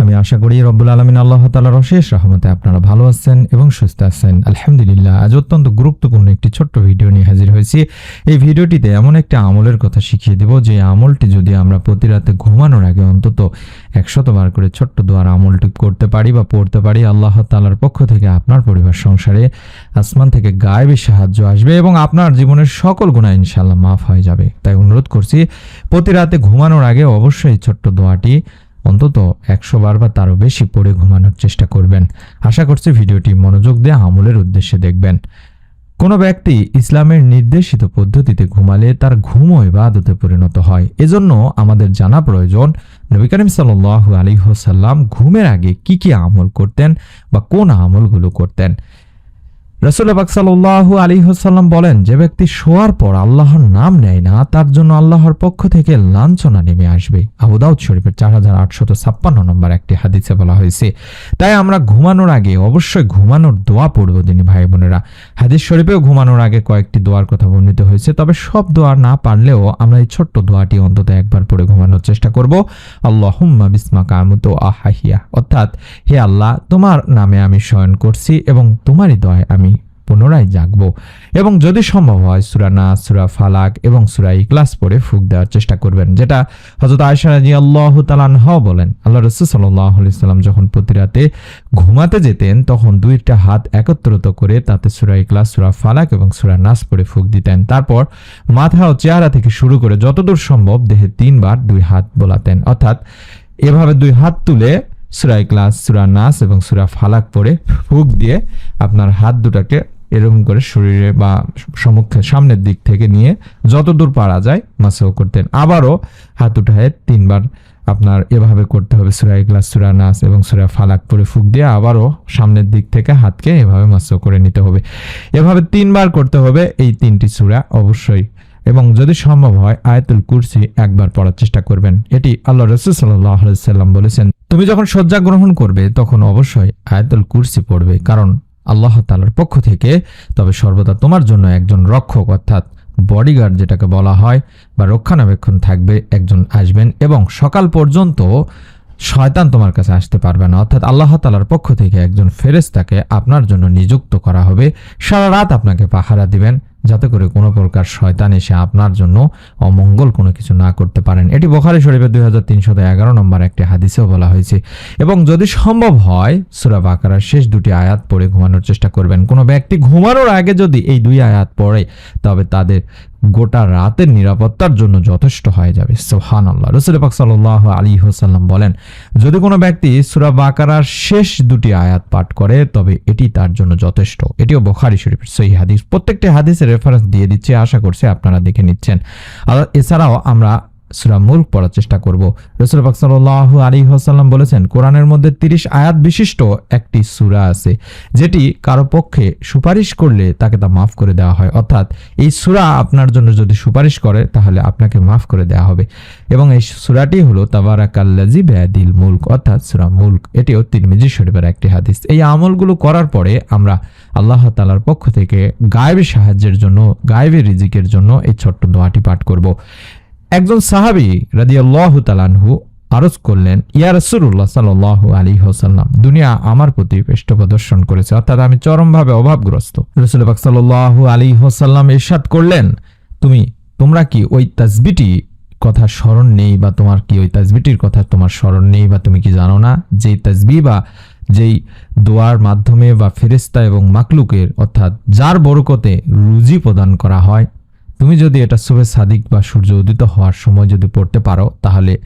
আমি আশা করি রব্বুল আলমিন আল্লাহ তালার অশেষ রহমতে আপনারা ভালো আছেন এবং সুস্থ আছেন। আলহামদুলিল্লাহ, আজ অত্যন্ত গুরুত্বপূর্ণ একটি ছোট্ট ভিডিও নিয়ে হাজির হয়েছি। এই ভিডিওটিতে এমন একটা আমলের কথা শিখিয়ে দেব, যে আমলটি যদি আমরা প্রতি রাতে ঘুমানোর আগে অন্তত একশত বার করে ছোট্ট দোয়ার আমলটি করতে পারি বা পড়তে পারি, আল্লাহ তালার পক্ষ থেকে আপনার পরিবার সংসারে আসমান থেকে গায়েবী সাহায্য আসবে এবং আপনার জীবনের সকল গুণা ইনশাল্লাহ মাফ হয়ে যাবে। তাই অনুরোধ করছি, প্রতি রাতে ঘুমানোর আগে অবশ্যই ছোট্ট দোয়াটি অন্তত একশো বার বা তারও বেশি পড়ে ঘুমানোর চেষ্টা করবেন। আশা করছি ভিডিওটি মনোযোগ দিয়ে আমলের উদ্দেশ্যে দেখবেন। কোনো ব্যক্তি ইসলামের নির্দেশিত পদ্ধতিতে ঘুমালে তার ঘুমও ইবাদতে পরিণত হয়। এজন্য আমাদের জানা প্রয়োজন, নবী করিম সাল্লাহ আলী হোসাল্লাম ঘুমের আগে কি কি আমল করতেন বা কোন আমলগুলো করতেন। রসুল পাক সাল্লাহু আলী হোসাল্লাম বলেন, যে ব্যক্তি শোয়ার পর আল্লাহর নাম নেয় না, তার জন্য আল্লাহর পক্ষ থেকে লাঞ্ছনা নেমে আসবে। আবুদাউদ শরীফের চার হাজার আটশত ছাপ্পান্ন নম্বর একটি হাদিসে বলা হয়েছে, তাই আমরা ঘুমানোর আগে অবশ্যই ঘুমানোর দোয়া পড়ব, দিনী ভাই বোনেরা। হাদিস শরীফেও ঘুমানোর আগে কয়েকটি দোয়ার কথা বর্ণিত হয়েছে, তবে সব দোয়া না পারলেও আমরা এই ছোট্ট দোয়াটি অন্তত একবার পড়ে ঘুমানোর চেষ্টা করব। আল্লাহুম্মা বিসমা কামুতো আহাহিয়া অর্থাৎ, হে আল্লাহ, তোমার নামে আমি শয়ন করছি এবং তোমারই দয় আমি পুনরায় জাগবো। এবং যদি সম্ভব হয়, সুরা না সুরা ফালাক এবং সুরা ইকলাস পড়ে ফুক দেওয়ার চেষ্টা করবেন, যেটা হজরত আয়সা রাজি আল্লাহ তালানহ বলেন। আল্লাহ রসুল সাল্লাহ সাল্লাম যখন প্রতি রাতে ঘুমাতে যেতেন, তখন দুইটা হাত একত্রিত করে তাতে সুরা ইকলাস সুরা ফালাক এবং সুরা নাস পড়ে ফুক দিতেন। তারপর মাথা ও চেহারা থেকে শুরু করে যতদূর সম্ভব দেহে তিনবার দুই হাত বোলাতেন। অর্থাৎ এভাবে দুই হাত তুলে সুরা ইকলাস সুরা নাস এবং সুরা ফালাক পরে ফুক দিয়ে আপনার হাত দুটাকে এরকম করে শরীরে বা সম্মুখে সামনের দিক থেকে নিয়ে যতদূর পারা যায় মাসাও করতেন। আবারও হাত উঠায় তিনবার আপনার এভাবে করতে হবে, সুরা ইগলাস সুরা নাস এবং সুরা ফালাক পরে ফুক দিয়ে আবারও সামনের দিক থেকে হাতকে এভাবে মাসাও করে নিতে হবে। এভাবে তিনবার করতে হবে এই তিনটি সুরা অবশ্যই এবং যদি সম্ভব হয় আয়াতুল কুরসি একবার পড়ার চেষ্টা করবেন। এটি আল্লাহ রসুল সাল্লাহ সাল্লাম বলেছেন তুমি যখন শয্যা গ্রহণ করবে, তখন অবশ্যই আয়াতুল কুরসি পড়বে, কারণ আল্লাহ তালার পক্ষ থেকে তবে সর্বদা তোমার জন্য একজন রক্ষক, অর্থাৎ বডিগার্ড যেটাকে বলা হয়, বা রক্ষণাবেক্ষণ থাকবে, একজন আসবেন এবং সকাল পর্যন্ত শয়তান তোমার কাছে আসতে পারবে না। অর্থাৎ আল্লাহ তালার পক্ষ থেকে একজন ফেরেস্তাকে আপনার জন্য নিযুক্ত করা হবে। সারা রাত আপনাকে পাহারা দিবেন। যাতে করে কোনো প্রকার শয়তান এসে আপনার জন্য অমঙ্গল কোনো কিছু না করতে পারেন। এটি বোখারি শরীফের দুই হাজার তিনশত এগারো নম্বর একটি হাদিসেও বলা হয়েছে। এবং যদি সম্ভব হয়, সুরা বাকারার শেষ দুটি আয়াত পড়ে ঘুমানোর চেষ্টা করবেন। কোনো ব্যক্তি ঘুমানোর আগে যদি এই দুই আয়াত পড়ে, তবে তাদের গোটা রাতের নিরাপত্তার জন্য যথেষ্ট হয়ে যাবে। সোহান আল্লাহ রসুল পাক সাল্লাহ আলী হোসাল্লাম বলেন, যদি কোনো ব্যক্তি সুরা বাকারার শেষ দুটি আয়াত পাঠ করে, তবে এটি তার জন্য যথেষ্ট। এটিও বোখারি শরীফের সেই হাদিস। প্রত্যেকটি হাদিসের রেফারেন্স দিয়ে দিচ্ছে, আশা করছি আপনারা দেখে নিচ্ছেন। আর এছাড়াও আমরা সুরা মুল্ক পড়ার চেষ্টা করব। রসুল সাল্লাহ আলী হাসাল্লাম বলেছেন, কোরআনের মধ্যে তিরিশ আয়াত বিশিষ্ট একটি সুরা আছে, যেটি কারও পক্ষে সুপারিশ করলে তাকে তা মাফ করে দেওয়া হয়। অর্থাৎ এই সুরা আপনার জন্য যদি সুপারিশ করে, তাহলে আপনাকে মাফ করে দেওয়া হবে। এবং এই সুরাটি হলো তাবারাকাল্লাজি বেয়াদিল মুল্ক, অর্থাৎ সুরা মুল্ক। এটিও তিরমিজি শরীফের একটি হাদিস। এই আমলগুলো করার পরে আমরা আল্লাহ তালার পক্ষ থেকে গায়েবের সাহায্যের জন্য গায়েবের রিজিকের জন্য এই ছোট্ট দোয়াটি পাঠ করব। একজন সাহাবি রাদিয়াল্লাহু তালানহু আরজ করলেন, ইয়া রসুল্লাহ সাল্লাহ আলী হোসাল্লাম দুনিয়া আমার প্রতি পৃষ্ঠ প্রদর্শন করেছে, অর্থাৎ আমি চরমভাবে অভাবগ্রস্ত। রসুল পাক সাল্লাহ আলী হোসাল্লাম ইরশাদ করলেন, তুমি, তোমরা কি ওই তাজবিটি কথা স্মরণ নেই বা তোমার কি ওই তাজবিটির কথা তোমার স্মরণ নেই বা তুমি কি জানো না? যেই তাজবি বা যেই দোয়ার মাধ্যমে বা ফেরেস্তা এবং মাকলুকের অর্থাৎ যার বরকতে রুজি প্রদান করা হয় তুমি যদি এটা শুভে সাদিক বা সূর্য উদিত হওয়ার সময় যদি পড়তে পারো, তাহলে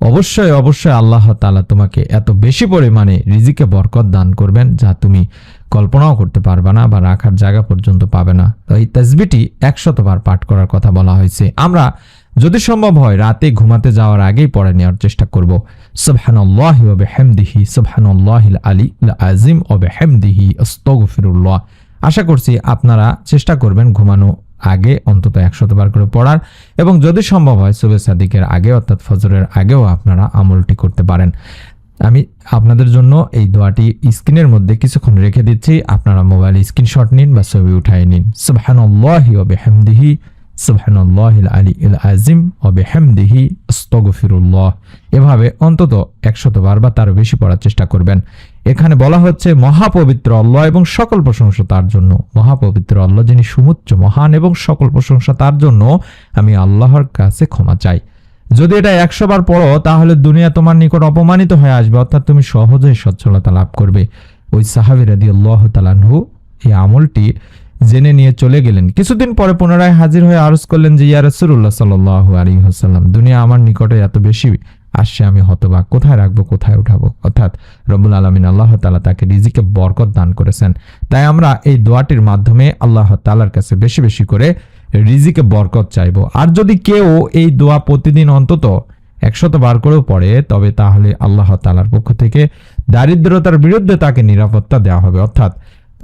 অবশ্যই অবশ্যই আল্লাহ তালা তোমাকে এত বেশি পরিমাণে রিজিকে বরকত দান করবেন যা তুমি কল্পনাও করতে পারবে না বা রাখার জায়গা পর্যন্ত পাবে না। তো এই তাজবিটি একশতবার পাঠ করার কথা বলা হয়েছে। আমরা যদি সম্ভব হয় রাতে ঘুমাতে যাওয়ার আগেই পড়ে নেওয়ার চেষ্টা করব। সুবহানাল্লাহ ওয়া আজিম ওয়া বিহামদিহি আশা করছি আপনারা চেষ্টা করবেন ঘুমানো আগে, অন্তত একশত বার করে পড়ার। এবং যদি সম্ভব হয় সুবে সাদিকের আগে, অর্থাৎ ফজরের আগেও আপনারা আমলটি করতে পারেন। আমি আপনাদের জন্য এই দোয়াটি স্ক্রিনের মধ্যে কিছুক্ষণ রেখে দিচ্ছি। আপনারা মোবাইল স্ক্রিনশট নিন বা ছবি উঠাই নিন। সুবাহ সুবহানাল্লাহিল আলিয়্যিল আযিম, ওয়া বিহামদিহি আস্তাগফিরুল্লাহ। এভাবে অন্তত 100 বার বা তারও বেশি পড়ার চেষ্টা করবেন। এখানে বলা হচ্ছে, মহাপবিত্র আল্লাহ এবং সকল প্রশংসা তার জন্য। মহাপবিত্র আল্লাহ যিনি সুমুচ্চ, মহান এবং সকল প্রশংসা তার জন্য, আমি আল্লাহর কাছে ক্ষমা চাই। যদি এটা একশো বার পড়ো, তাহলে দুনিয়া তোমার নিকট অপমানিত হয়ে আসবে, অর্থাৎ তুমি সহজেই সচ্ছলতা লাভ করবে। ওই সাহাবি রাদি আল্লাহ তালানহু এই আমলটি জেনে নিয়ে চলে গেলেন। কিছুদিন পরে পুনরায় হাজির হয়ে আরজ করলেন যে, ইয়া রসুল্লাহ সাল্লাহ আলী হাসাল্লাম দুনিয়া আমার নিকটে এত বেশি আসছে, আমি হতবাক। কোথায় রাখব, কোথায় উঠাবো? অর্থাৎ রবুল আলমিন আল্লাহ তালা তাকে রিজিকে বরকত দান করেছেন। তাই আমরা এই দোয়াটির মাধ্যমে আল্লাহ তালার কাছে বেশি বেশি করে রিজিকে বরকত চাইব। আর যদি কেউ এই দোয়া প্রতিদিন অন্তত একশত বার করেও পড়ে, তবে তাহলে আল্লাহ তালার পক্ষ থেকে দারিদ্রতার বিরুদ্ধে তাকে নিরাপত্তা দেওয়া হবে। অর্থাৎ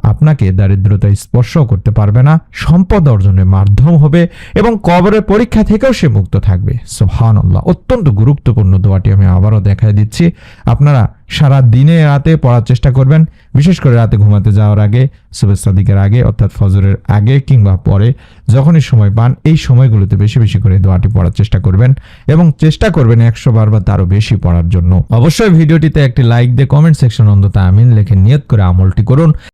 আপনাকে দারিদ্রতা স্পর্শ করতে পারবে না, সম্পদ অর্জনের মাধ্যম হবে এবং কবরের পরীক্ষা থেকেও সে মুক্ত থাকবে। সোহানুল্লাহ অত্যন্ত গুরুত্বপূর্ণ দোয়াটি আমি আবারও দেখাই দিচ্ছি। আপনারা সারা দিনে রাতে পড়ার চেষ্টা করবেন, বিশেষ করে রাতে ঘুমাতে যাওয়ার আগে সাদিকের আগে, অর্থাৎ ফজরের আগে কিংবা পরে, যখনই সময় পান, এই সময়গুলোতে বেশি বেশি করে দোয়াটি পড়ার চেষ্টা করবেন এবং চেষ্টা করবেন একশো বার বা তারও বেশি পড়ার জন্য। অবশ্যই ভিডিওটিতে একটি লাইক দিয়ে কমেন্ট সেকশন অন্তত আমিন লেখে নিয়ত করে আমলটি করুন।